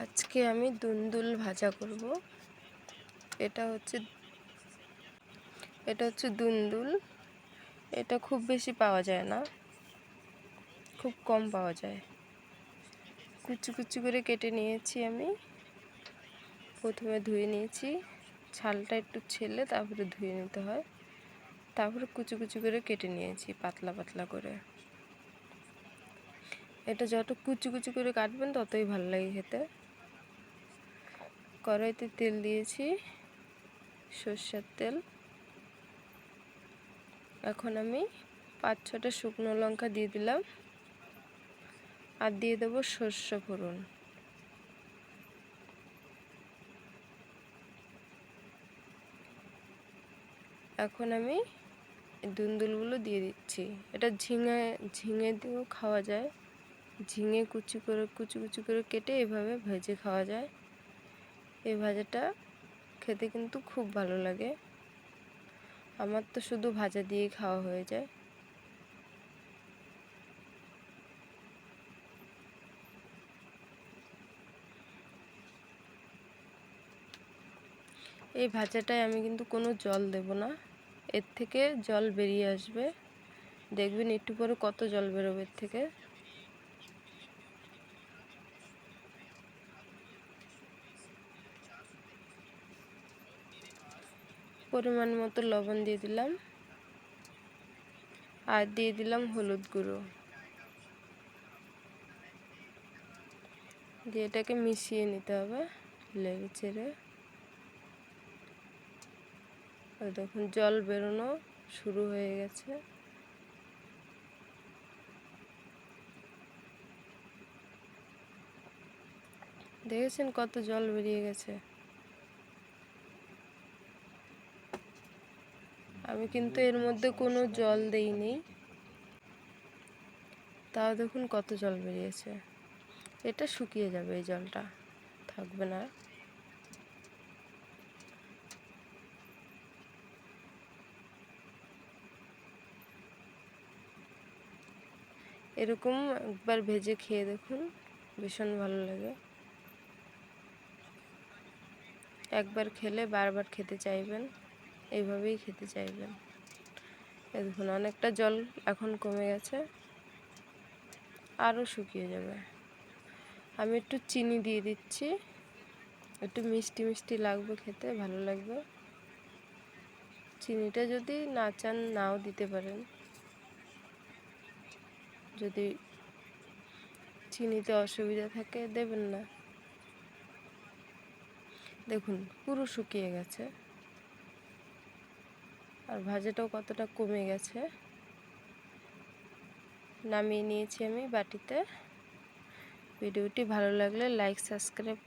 আজকে আমি দুন্দুল ভাজা করব। এটা হচ্ছে এটা হচ্ছে দুন্দুল। এটা খুব বেশি পাওয়া যায় না। খুব কম পাওয়া যায়। কুচি কুচি করে কেটে নিয়েছি আমি। প্রথমে ধুয়ে নিয়েছি। ছালটা একটু ছেলে, তারপরে ধুয়ে নিতে হয়। তারপরে কুচি কুচি করে কেটে নিয়েছি, পাতলা পাতলা করে। এটা যত কুচি কুচি করে কাটবেন, ততই ভালো লাগে খেতে। কড়াইতে তেল দিয়েছি, সর্ষের তেল। এখন আমি পাঁচ ছটা শুকনো লঙ্কা দিয়ে দিলাম আর দিয়ে দেবো সর্ষ ফোড়ন। এখন আমি দুন্দুলগুলো দিয়ে দিচ্ছি। এটা ঝিঙে ঝিঙে দিয়েও খাওয়া যায়। ঝিঙে কুচি করে, কুচি কুচি করে কেটে এভাবে ভেজে খাওয়া যায়। এই ভাজাটা খেতে কিন্তু খুব ভালো লাগে। আমার তো শুধু ভাজা দিয়েই খাওয়া হয়ে যায়। এই ভাজাটায় আমি কিন্তু কোনো জল দেব না। এর থেকে জল বেরিয়ে আসবে। দেখবেন একটু পরে কত জল বেরোবে এর থেকে। পরিমাণ মতো লবণ দিয়ে দিলাম। আর দিয়ে দিলাম হলুদ গুঁড়ো। দিয়ে এটাকে মিশিয়ে নিতে হবে লেগে চেড়ে দেখুন, জল বেরোনো শুরু হয়ে গেছে। দেখেছেন কত জল বেরিয়ে গেছে? আমি কিন্তু এর মধ্যে কোনো জল দেইনি। তাও দেখুন কত জল বেরিয়েছে। এটা শুকিয়ে যাবে এই জলটা। থাকবে না। এরকম একবার ভেজে খেয়ে দেখুন, ভীষণ ভালো লাগে। একবার খেলে বারবার খেতে চাইবেন। এইভাবেই খেতে চাইবেন দেখুন, অনেকটা জল এখন কমে গেছে, আরও শুকিয়ে যাবে। আমি একটু চিনি দিয়ে দিচ্ছি, একটু মিষ্টি মিষ্টি লাগবে খেতে, ভালো লাগবে। চিনিটা যদি না চান, নাও দিতে পারেন। যদি চিনিতে অসুবিধা থাকে, দেবেন না। দেখুন, পুরো শুকিয়ে গেছে। আর ভাজাটাও কতটা কমে গেছে। নামিয়ে নিয়েছি আমি বাটিতে। ভিডিওটি ভালো লাগলে লাইক সাবস্ক্রাইব